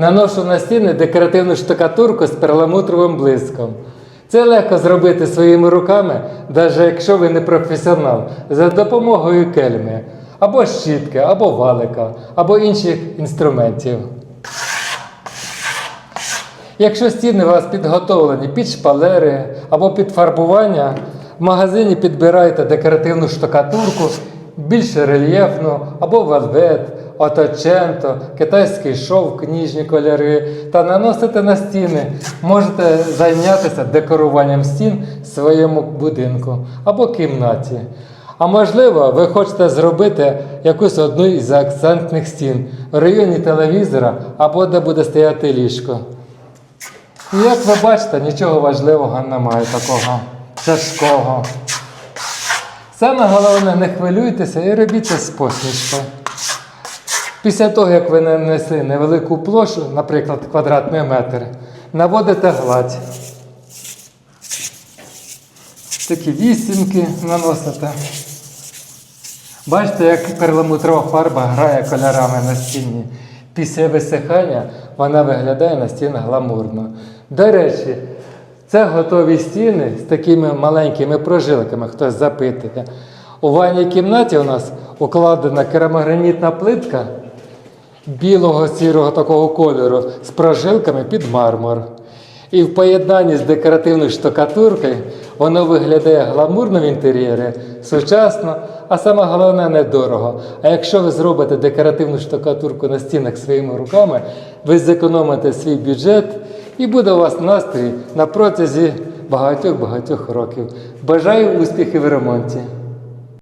Наношу на стіни декоративну штукатурку з перламутровим блиском. Це легко зробити своїми руками, навіть якщо ви не професіонал, за допомогою кельми, або щітки, або валика, або інших інструментів. Якщо стіни у вас підготовлені під шпалери або під фарбування, в магазині підбирайте декоративну штукатурку, більш рельєфну або велвет, оточенто, китайський шовк, ніжні кольори та наносите на стіни. Можете зайнятися декоруванням стін в своєму будинку або кімнаті. А можливо, ви хочете зробити якусь одну із акцентних стін в районі телевізора або де буде стояти ліжко. І як ви бачите, нічого важливого немає такого тяжкого. Саме головне, не хвилюйтеся і робіть це з посмішкою. Після того, як ви нанесли невелику площу, наприклад, квадратний метр, наводите гладь. Такі вісімки наносите. Бачите, як перламутрова фарба грає кольорами на стіні. Після висихання вона виглядає на стінах гламурно. До речі, це готові стіни з такими маленькими прожилками, хтось запитує. У ванній кімнаті у нас укладена керамогранітна плитка білого сірого такого кольору з прожилками під мармур. І в поєднанні з декоративною штукатуркою воно виглядає гламурно в інтер'єрі, сучасно, а саме головне недорого. А якщо ви зробите декоративну штукатурку на стінах своїми руками, ви зекономите свій бюджет і буде у вас настрій на протязі багатьох-багатьох років. Бажаю успіхів в ремонті!